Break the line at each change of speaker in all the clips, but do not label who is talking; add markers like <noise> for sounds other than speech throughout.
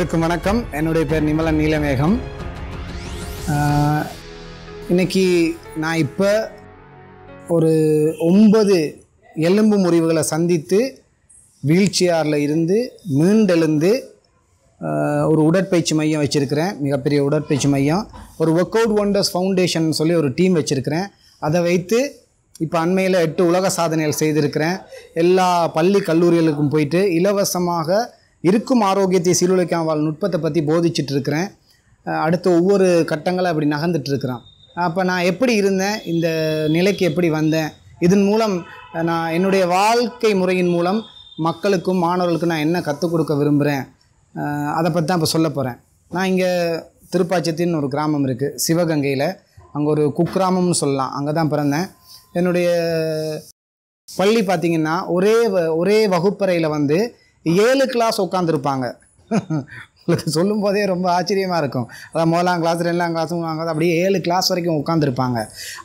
அனைவருக்கும் வணக்கம். என்னுடைய பேர் நிமலன் நீலமேகம். இன்னைக்கு நான் இப்போ ஒரு ஒன்பது எலும்பு முறிவுகளை சந்தித்து வீழ்ச்சியாரில் இருந்து மீண்டெழுந்து ஒரு உடற்பயிற்சி மையம் வச்சுருக்கிறேன். மிகப்பெரிய உடற்பயிற்சி மையம். ஒரு ஒர்க் அவுட் ஒண்டர்ஸ் ஃபவுண்டேஷன் சொல்லி ஒரு டீம் வச்சுருக்கிறேன். அதை வைத்து இப்போ அண்மையில் எட்டு உலக சாதனைகள் செய்திருக்கிறேன். எல்லா பள்ளி கல்லூரிகளுக்கும் போயிட்டு இலவசமாக இருக்கும் ஆரோக்கியத்தை சீர்குலைக்காம வாழ் நுட்பத்தை பற்றி போதிச்சுட்டு இருக்கிறேன் அடுத்த ஒவ்வொரு கட்டங்களை அப்படி நகர்ந்துட்டு இருக்கிறான் அப்போ நான் எப்படி இருந்தேன்? இந்த நிலைக்கு எப்படி வந்தேன்? இதன் மூலம் நான் என்னுடைய வாழ்க்கை முறையின் மூலம் மக்களுக்கும் மாணவர்களுக்கும் நான் என்ன கற்றுக் கொடுக்க விரும்புகிறேன் அதை பற்றி தான் இப்போ சொல்ல போகிறேன் நான் இங்கே திருப்பாச்சத்தின்னு ஒரு கிராமம் இருக்குது சிவகங்கையில். அங்கே ஒரு குக்கிராமம்னு சொல்லலாம். அங்கே தான் பிறந்தேன். என்னுடைய பள்ளி பார்த்திங்கன்னா ஒரே வ- ஒரே வகுப்பறையில் வந்து ஏழு கிளாஸ் உட்காந்துருப்பாங்க உங்களுக்கு சொல்லும் போதே ரொம்ப ஆச்சரியமாக இருக்கும். அதான் முதலாம் கிளாஸ் ரெண்டாம் கிளாஸும் வாங்க அப்படியே ஏழு கிளாஸ் வரைக்கும் உட்காந்துருப்பாங்க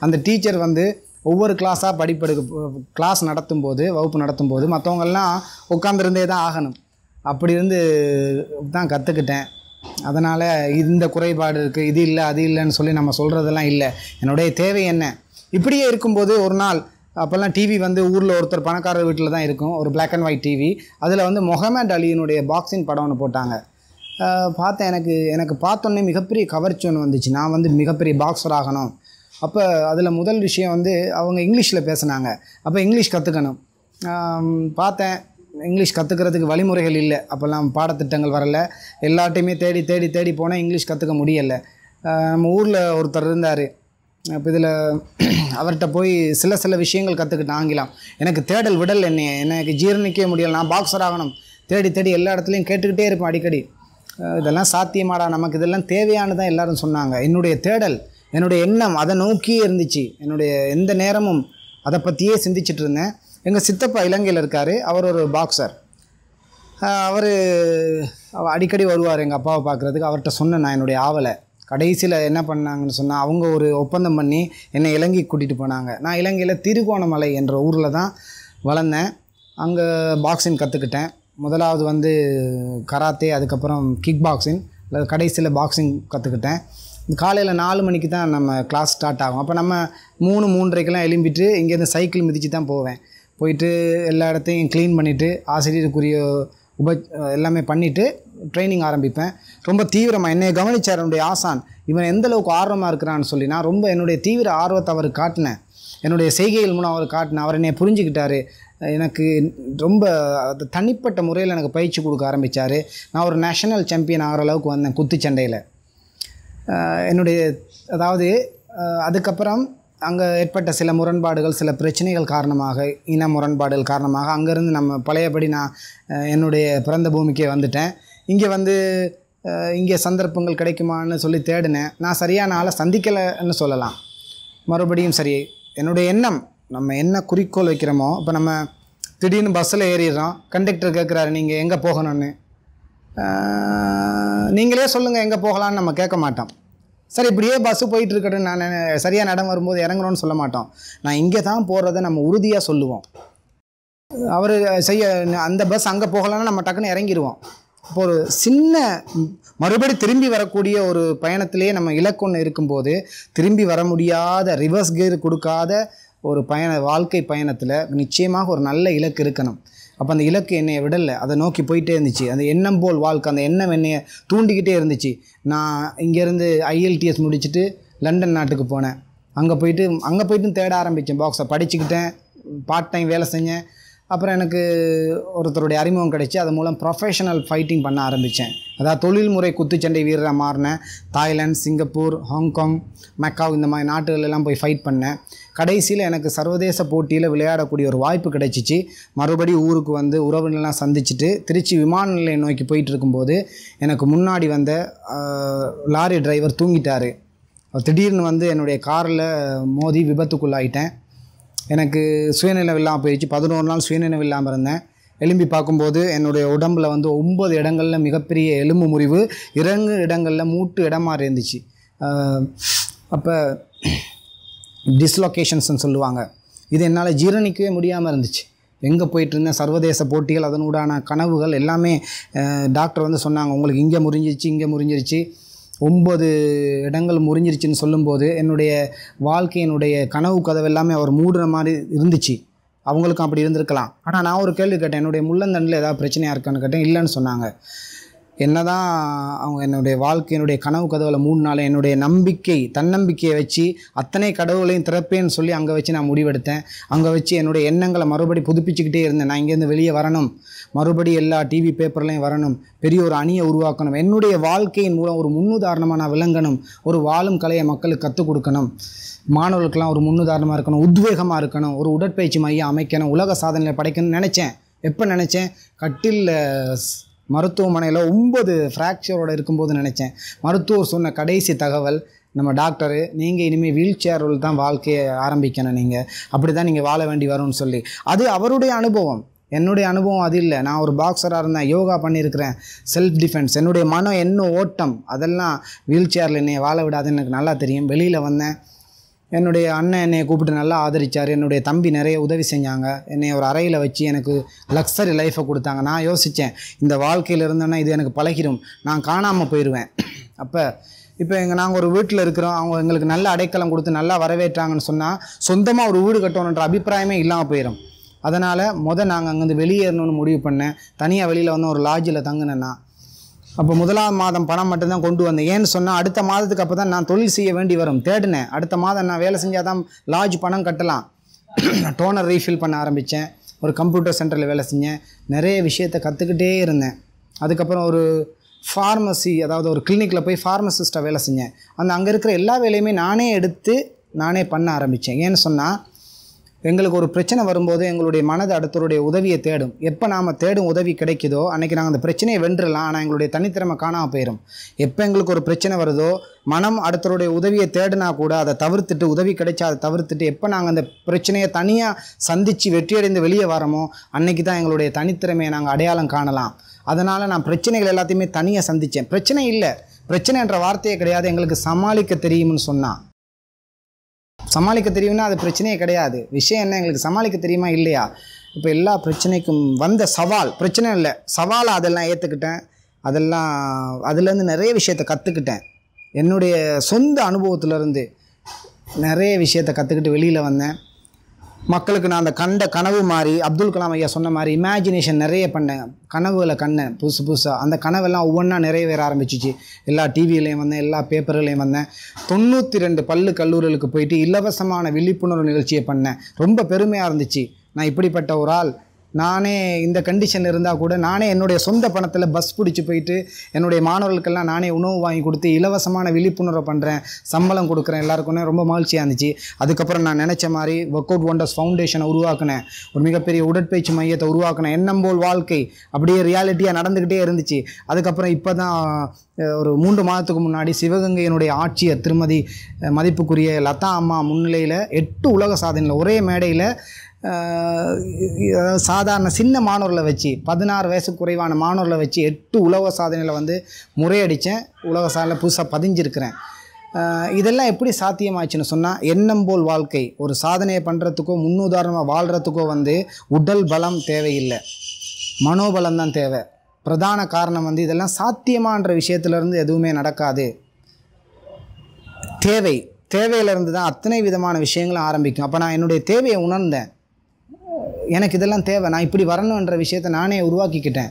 அந்த டீச்சர் வந்து ஒவ்வொரு கிளாஸாக படிப்பெடுக்க கிளாஸ் நடத்தும்போது வகுப்பு நடத்தும் போது மற்றவங்கெல்லாம் உட்காந்துருந்தே தான் ஆகணும். அப்படி இருந்து தான் கற்றுக்கிட்டேன் அதனால் இந்த குறைபாடு இருக்குது இது இல்லை அது இல்லைன்னு சொல்லி நம்ம சொல்கிறதெல்லாம் இல்லை. என்னுடைய தேவை என்ன? இப்படியே இருக்கும்போது ஒரு நாள் அப்போல்லாம் டிவி வந்து ஊரில் ஒருத்தர் பணக்காரர் வீட்டில் தான் இருக்கும். ஒரு பிளாக் அண்ட் ஒயிட் டிவி அதில் வந்து முகமது அலியினுடைய பாக்ஸிங் படம் ஒன்று போட்டாங்க. பார்த்தேன் எனக்கு எனக்கு பார்த்தோன்னே மிகப்பெரிய கவர்ச்சி ஒன்று வந்துச்சு. நான் வந்து மிகப்பெரிய பாக்ஸர் ஆகணும். அப்போ அதில் முதல் விஷயம் வந்து அவங்க இங்கிலீஷில் பேசுனாங்க. அப்போ இங்கிலீஷ் கற்றுக்கணும் பார்த்தேன். இங்கிலீஷ் கற்றுக்கிறதுக்கு வழிமுறைகள் இல்லை. அப்போல்லாம் பாடத்திட்டங்கள் வரல. எல்லாட்டையுமே தேடி தேடி தேடி போனால் இங்கிலீஷ் கற்றுக்க முடியலை. நம்ம ஊரில் ஒருத்தர் இருந்தார். அப்போ இதில் அவர்கிட்ட போய் சில சில விஷயங்கள் கற்றுக்கிட்டேன் ஆங்கிலம். எனக்கு தேடல் விடல் என்னைய எனக்கு ஜீரணிக்க முடியல. நான் பாக்ஸர் ஆகணும். தேடி தேடி எல்லா இடத்துலையும் கேட்டுக்கிட்டே இருப்பேன் அடிக்கடி. இதெல்லாம் சாத்தியமாடா நமக்கு இதெல்லாம் தேவையானதான் எல்லாரும் சொன்னாங்க. என்னுடைய தேடல் என்னுடைய எண்ணம் அதை நோக்கியே இருந்துச்சு. என்னுடைய எந்த நேரமும் அதை பற்றியே சிந்திச்சுட்டு இருந்தேன். எங்கள் சித்தப்பா இலங்கையில் இருக்கார். அவர் ஒரு பாக்ஸர் அவர் அடிக்கடி வருவார் எங்கள் அப்பாவை பார்க்குறதுக்கு. அவர்கிட்ட சொன்னேன் நான் என்னுடைய ஆவலை. கடைசியில் என்ன பண்ணாங்கன்னு சொன்னால் அவங்க ஒரு ஒப்பந்தம் பண்ணி என்னை இலங்கைக்கு கூட்டிகிட்டு போனாங்க. நான் இலங்கையில் திருகோணமலை என்ற ஊரில் தான் வளர்ந்தேன். அங்கே பாக்ஸிங் கற்றுக்கிட்டேன் முதலாவது வந்து கராத்தே அதுக்கப்புறம் கிக் பாக்ஸிங் அல்லது கடைசியில் பாக்ஸிங் கற்றுக்கிட்டேன் காலையில் நாலு மணிக்கு தான் நம்ம கிளாஸ் ஸ்டார்ட் ஆகும். அப்போ நம்ம மூணு மூன்றரைக்கெல்லாம் எழும்பிட்டு இங்கேருந்து சைக்கிள் மிதித்து தான் போவேன். போயிட்டு எல்லா இடத்தையும் க்ளீன் பண்ணிவிட்டு ஆசிரியருக்குரிய உப எல்லாமே பண்ணிவிட்டு ட்ரைனிங் ஆரம்பிப்பேன். ரொம்ப தீவிரமாக என்னை கவனித்தார் என்னுடைய ஆசான். இவன் எந்த அளவுக்கு ஆர்வமாக இருக்கிறான்னு சொல்லி நான் ரொம்ப என்னுடைய தீவிர ஆர்வத்தை அவர் காட்டினேன். என்னுடைய செய்கைகள் மூலம் அவர் காட்டினேன். அவர் என்னை புரிஞ்சுக்கிட்டாரு. எனக்கு ரொம்ப அது தனிப்பட்ட முறையில் எனக்கு பயிற்சி கொடுக்க ஆரம்பித்தார் நான் ஒரு நேஷனல் சாம்பியன் ஆகிற அளவுக்கு வந்தேன் குத்துச்சண்டையில் என்னுடைய அதாவது அதுக்கப்புறம் அங்கே ஏற்பட்ட சில முரண்பாடுகள் சில பிரச்சனைகள் காரணமாக இன முரண்பாடுகள் காரணமாக அங்கேருந்து நம்ம பழையபடி நான் என்னுடைய பிறந்த பூமிக்கே வந்துட்டேன். இங்கே வந்து இங்கே சந்தர்ப்பங்கள் கிடைக்குமான்னு சொல்லி தேடினேன். நான் சரியான ஆளை சந்திக்கலைன்னு சொல்லலாம். மறுபடியும் சரி என்னுடைய எண்ணம் நம்ம என்ன குறிக்கோள் வைக்கிறோமோ இப்போ நம்ம திடீர்னு பஸ்ஸில் ஏறிடுறோம். கண்டக்டர் கேட்குறாரு நீங்கள் எங்கே போகணும்னு? நீங்களே சொல்லுங்கள் எங்கே போகலான்னு நம்ம கேட்க மாட்டோம். சரி இப்படியே பஸ்ஸு போயிட்டு இருக்கட்டும் நான் சரியாக நடம் வரும்போது இறங்குறோன்னு சொல்ல மாட்டோம். நான் இங்கே தான் போகிறத நம்ம உறுதியாக சொல்லுவோம். அவர் செய்ய அந்த பஸ் அங்கே போகலான்னா நம்ம டக்குன்னு இறங்கிடுவோம் இப்போ ஒரு சின்ன மறுபடி திரும்பி வரக்கூடிய ஒரு பயணத்திலேயே நம்ம இலக்கு ஒன்று இருக்கும்போது திரும்பி வர முடியாத ரிவர்ஸ் கியர் கொடுக்காத ஒரு பயண வாழ்க்கை பயணத்தில் நிச்சயமாக ஒரு நல்ல இலக்கு இருக்கணும். அப்போ அந்த இலக்கு என்னையை விடலை. அதை நோக்கி போயிட்டே இருந்துச்சு. அந்த எண்ணம் போல் வாழ்க்கை அந்த எண்ணம் என்னையை தூண்டிக்கிட்டே இருந்துச்சு. நான் இங்கேருந்து ஐஎல்டிஎஸ் முடிச்சுட்டு லண்டன் நாட்டுக்கு போனேன். அங்கே போயிட்டு அங்கே போயிட்டு தேட ஆரம்பித்தேன் பாக்ஸை படிச்சுக்கிட்டேன். பார்ட் டைம் வேலை செஞ்சேன். அப்புறம் எனக்கு ஒருத்தருடைய அறிமுகம் கிடைச்சி அது மூலம் ப்ரொஃபஷனல் ஃபைட்டிங் பண்ண ஆரம்பித்தேன் அதாவது தொழில்முறை குத்துச்சண்டை வீரராக மாறினேன் Thailand Singapore Hong Kong Macau இந்த மாதிரி நாட்டுகளெல்லாம் போய் ஃபைட் பண்ணேன். கடைசியில் எனக்கு சர்வதேச போட்டியில் விளையாடக்கூடிய ஒரு வாய்ப்பு கிடைச்சிச்சு. மறுபடி ஊருக்கு வந்து உறவினர்லாம் சந்திச்சுட்டு திருச்சி விமான நிலையம் நோக்கி போயிட்டு இருக்கும்போது எனக்கு முன்னாடி வந்த லாரி டிரைவர் தூங்கிட்டார். திடீர்னு வந்து என்னுடைய காரில் மோதி விபத்துக்குள்ளாயிட்டேன். எனக்கு சுயநினைவு இல்லாமல் போயிடுச்சு. பதினோரு நாள் சுயநினைவு இல்லாமல் இருந்தேன். எலும்பி பார்க்கும்போது என்னுடைய உடம்பில் வந்து ஒம்பது இடங்களில் மிகப்பெரிய எலும்பு முறிவு இறங்கு இடங்களில் மூட்டு இடமா இருந்துச்சு. அப்போ டிஸ்லொகேஷன்ஸ்னு சொல்லுவாங்க. இது என்னால் ஜீரணிக்கவே முடியாமல் இருந்துச்சு. எங்கே போயிட்டு இருந்தேன்? சர்வதேச போட்டிகள் அதனூடான கனவுகள் எல்லாமே டாக்டர் வந்து சொன்னாங்க உங்களுக்கு இங்கே முறிஞ்சிருச்சு இங்கே முறிஞ்சிருச்சு. ஒம்பது இடங்கள் முறிஞ்சிருச்சுன்னு சொல்லும்போது என்னுடைய வாழ்க்கையினுடைய கனவு கதவு எல்லாமே அவர் மூடுற மாதிரி இருந்துச்சு. அவங்களுக்கும் அப்படி இருந்திருக்கலாம். ஆனால் நான் ஒரு கேள்வி கேட்டேன் என்னுடைய முள்ளந்தண்டில் ஏதாவது பிரச்சனையாக இருக்கான்னு கேட்டேன் இல்லைன்னு சொன்னாங்க. என்னதான் அவங்க என்னுடைய வாழ்க்கையினுடைய கனவு கதவுல மூணு நாள் என்னுடைய நம்பிக்கை தன்னம்பிக்கையை வச்சு அத்தனை கடவுளையும் திறப்பேன்னு சொல்லி அங்கே வச்சு நான் முடிவெடுத்தேன். அங்கே வச்சு என்னுடைய எண்ணங்களை மறுபடி புதுப்பிச்சுக்கிட்டே இருந்தேன். நான் இங்கேருந்து வெளியே வரணும். மறுபடி எல்லா டிவி பேப்பர்லையும் வரணும். பெரிய ஒரு அணியை உருவாக்கணும். என்னுடைய வாழ்க்கையின் மூலம் ஒரு முன்னுதாரணமாக நான் விளங்கணும். ஒரு வாழும் கலையை மக்களுக்கு கற்றுக் கொடுக்கணும். மாணவர்களுக்கெல்லாம் ஒரு முன்னுதாரணமாக இருக்கணும். உத்வேகமாக இருக்கணும். ஒரு உடற்பயிற்சி மையம் அமைக்கணும். உலக சாதனையை படைக்கணும்னு நினச்சேன். எப்போ நினச்சேன்? கட்டிலில் மருத்துவமனையில் ஒம்பது ஃப்ராக்சரோடு இருக்கும்போது நினச்சேன். மருத்துவர் சொன்ன கடைசி தகவல் நம்ம டாக்டரு நீங்கள் இனிமேல் வீல் சேரில் தான் வாழ்க்கையை ஆரம்பிக்கணும் நீங்கள் அப்படி தான் நீங்கள் வாழ வேண்டி வரும்னு சொல்லி. அது அவருடைய அனுபவம். என்னுடைய அனுபவம் அது இல்லை. நான் ஒரு பாக்ஸராக இருந்தேன் யோகா பண்ணியிருக்கிறேன். செல்ஃப் டிஃபென்ஸ் என்னுடைய மனம் என்ன ஓட்டம் அதெல்லாம் வீல் சேரில் என்னை வாழ விடாதுன்னு எனக்கு நல்லா தெரியும். வெளியில் வந்தேன். என்னுடைய அண்ணன் என்னை கூப்பிட்டு நல்லா ஆதரிச்சார். என்னுடைய தம்பி நிறைய உதவி செஞ்சாங்க. என்னை ஒரு அறையில் வச்சு எனக்கு லக்ஸரி லைஃப்பை கொடுத்தாங்க. நான் யோசித்தேன் இந்த வாழ்க்கையில் இருந்தேன்னா இது எனக்கு பழகிடும் நான் காணாமல் போயிடுவேன் <clears throat> அப்போ இப்போ எங்கள் நாங்கள் ஒரு வீட்டில் இருக்கிறோம். அவங்க எங்களுக்கு நல்ல அடைக்கலம் கொடுத்து நல்லா வரவேற்றாங்கன்னு சொன்னால் சொந்தமாக ஒரு வீடு கட்டணுன்ற அபிப்பிராயமே இல்லாமல் போயிடும் அதனால் மொதல் நாங்கள் அங்கேருந்து வெளியேறணும்னு முடிவு பண்ணேன். தனியாக வெளியில் வந்து ஒரு லாட்ஜில் தங்கினேன்னா அப்போ முதலாம் மாதம் பணம் மட்டும்தான் கொண்டு வந்தேன். ஏன்னு சொன்னால் அடுத்த மாதத்துக்கு அப்போ தான் நான் தொழில் செய்ய வேண்டி வரும். தேடினேன். அடுத்த மாதம் நான் வேலை செஞ்சால் தான் லாட்ஜ் பணம் கட்டலாம். <clears throat> டோனர் ரீஃபில் பண்ண ஆரம்பித்தேன் ஒரு கம்ப்யூட்டர் சென்டரில் வேலை செஞ்சேன். நிறைய விஷயத்தை கற்றுக்கிட்டே இருந்தேன். அதுக்கப்புறம் ஒரு ஃபார்மசி அதாவது ஒரு கிளினிக்கில் போய் ஃபார்மசிஸ்ட்டாக வேலை செஞ்சேன். அந்த அங்கே இருக்கிற எல்லா வேலையுமே நானே எடுத்து நானே பண்ண ஆரம்பித்தேன் ஏன்னு சொன்னால் எங்களுக்கு ஒரு பிரச்சனை வரும்போது எங்களுடைய மனது அடுத்தவருடைய உதவியை தேடும். எப்போ நாம் தேடும் உதவி கிடைக்குதோ அன்றைக்கி நாங்கள் அந்த பிரச்சனையை வென்றலாம் ஆனால் எங்களுடைய தனித்திறமை காணாமல் போயிடும் எப்போ எங்களுக்கு ஒரு பிரச்சனை வருதோ மனம் அடுத்தவருடைய உதவியை தேடினா கூட அதை தவிர்த்துட்டு உதவி கிடைச்சா அதை தவிர்த்துட்டு எப்போ நாங்கள் அந்த பிரச்சனையை தனியாக சந்தித்து வெற்றியடைந்து வெளியே வரோமோ அன்னைக்கு தான் எங்களுடைய தனித்திறமையை நாங்கள் அடையாளம் காணலாம். அதனால் நான் பிரச்சனைகள் எல்லாத்தையுமே தனியாக சந்தித்தேன் பிரச்சனை இல்லை. பிரச்சனை என்ற வார்த்தையே கிடையாது. எங்களுக்கு சமாளிக்க தெரியும்னு சொன்னான். சமாளிக்க தெரியும்னா அது பிரச்சனையே கிடையாது. விஷயம் என்ன? எங்களுக்கு சமாளிக்க தெரியுமா? இல்லையா? இப்போ எல்லா பிரச்சனைக்கும் வந்த சவால் பிரச்சனை இல்லை. சவாலை அதெல்லாம் ஏற்றுக்கிட்டேன் அதெல்லாம் அதுலேருந்து நிறைய விஷயத்தை கற்றுக்கிட்டேன் என்னுடைய சொந்த அனுபவத்திலேருந்து நிறைய விஷயத்தை கற்றுக்கிட்டு வெளியில் வந்தேன். மக்களுக்கு நான் அந்த கண்ட கனவு மாதிரி அப்துல் கலாம் ஐயா சொன்ன மாதிரி இமேஜினேஷன் நிறைய பண்ணேன். கனவுகளை கண்ணேன் புதுசு புதுசாக அந்த கனவெல்லாம் ஒவ்வொன்றா நிறைவேற ஆரம்பிச்சிச்சு. எல்லா டிவியிலையும் வந்தேன் எல்லா பேப்பர்லேயும் வந்தேன். தொண்ணூற்றி ரெண்டு பல்லு கல்லூரிகளுக்கு போயிட்டு இலவசமான விழிப்புணர்வு நிகழ்ச்சியை பண்ணேன். ரொம்ப பெருமையாக இருந்துச்சு. நான் இப்படிப்பட்ட ஒரு ஆள். நானே இந்த கண்டிஷன் இருந்தால் கூட நானே என்னுடைய சொந்த பணத்தில் பஸ் பிடிச்சி போயிட்டு என்னுடைய மாணவர்களுக்கெல்லாம் நானே உணவு வாங்கி கொடுத்து இலவசமான விழிப்புணர்வு பண்ணுறேன் சம்பளம் கொடுக்குறேன். எல்லாருக்குமே ரொம்ப மகிழ்ச்சியாக இருந்துச்சு. அதுக்கப்புறம் நான் நினச்ச மாதிரி ஒர்க் அவுட் ஒண்டர்ஸ் ஃபவுண்டேஷனை உருவாக்கினேன். ஒரு மிகப்பெரிய உடற்பயிற்சி மையத்தை உருவாக்கினேன். எண்ணம் போல் வாழ்க்கை அப்படியே ரியாலிட்டியாக நடந்துக்கிட்டே இருந்துச்சு. அதுக்கப்புறம் இப்போ தான் ஒரு மூன்று மாதத்துக்கு முன்னாடி சிவகங்கையினுடைய ஆட்சியர் திருமதி மதிப்புக்குரிய லதா அம்மா முன்னிலையில் எட்டு உலக சாதனையில் ஒரே மேடையில் சாதாரண சின்ன மாணவர்களை வச்சு பதினாறு வயசு குறைவான மாணவர்களை வச்சு எட்டு உலக சாதனையில் வந்து முறையடித்தேன். உலக சாதனையில் புதுசாக பதிஞ்சிருக்கிறேன். இதெல்லாம் எப்படி சாத்தியமாச்சுன்னு சொன்னால் எண்ணம் போல் வாழ்க்கை. ஒரு சாதனையை பண்ணுறதுக்கோ முன்னுதாரணமாக வாழ்கிறதுக்கோ வந்து உடல் பலம் தேவையில்லை. மனோபலம் தான் தேவை. பிரதான காரணம் வந்து இதெல்லாம் சாத்தியமான்ற விஷயத்துலேருந்து எதுவுமே நடக்காது. தேவை. தேவையிலேருந்து தான் அத்தனை விதமான விஷயங்களும் ஆரம்பிக்கும். அப்போ நான் என்னுடைய தேவையை உணர்ந்தேன். எனக்கு இதெல்லாம் தேவை நான் இப்படி வரணுன்ற விஷயத்தை நானே உருவாக்கிக்கிட்டேன்.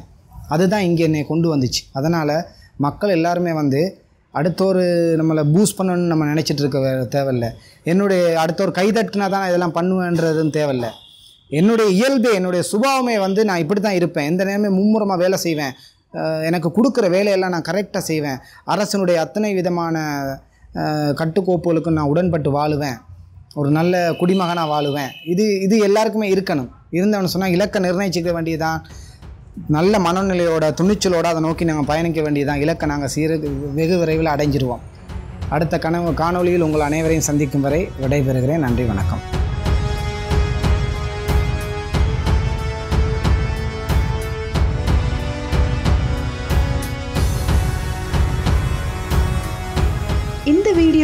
அதுதான் இங்கே என்னை கொண்டு வந்துச்சு. அதனால் மக்கள் எல்லாருமே வந்து அடுத்தொரு நம்மளை பூஸ்ட் பண்ணணும்னு நம்ம நினச்சிட்டு இருக்க வே- தேவையில்ல. என்னுடைய அடுத்தொரு கைதட்டுனா தான் நான் இதெல்லாம் பண்ணுவேன்றதும் தேவையில்ல. என்னுடைய இயல்பு என்னுடைய சுபாவமே வந்து நான் இப்படி தான் இருப்பேன். எந்த நேரமே மும்முரமாக வேலை செய்வேன். எனக்கு கொடுக்குற வேலையெல்லாம் நான் கரெக்டாக செய்வேன். அரசனுடைய அத்தனை விதமான கட்டுக்கோப்புகளுக்கும் நான் உடன்பட்டு வாழுவேன். ஒரு நல்ல குடிமகனாக வாழுவேன். இது இது எல்லாருக்குமே இருக்கணும். இருந்தவனு சொன்னால் இலக்கை நிர்ணயிச்சிக்க வேண்டியதான் நல்ல மனநிலையோட துணிச்சலோட அதை நோக்கி நாங்கள் பயணிக்க வேண்டியதான் இலக்கை நாங்கள் சீர வெகு விரைவில் அடைஞ்சிருவோம். அடுத்த கனவு காணொளியில் உங்கள் அனைவரையும் சந்திக்கும் வரை விடைபெறுகிறேன். நன்றி வணக்கம்.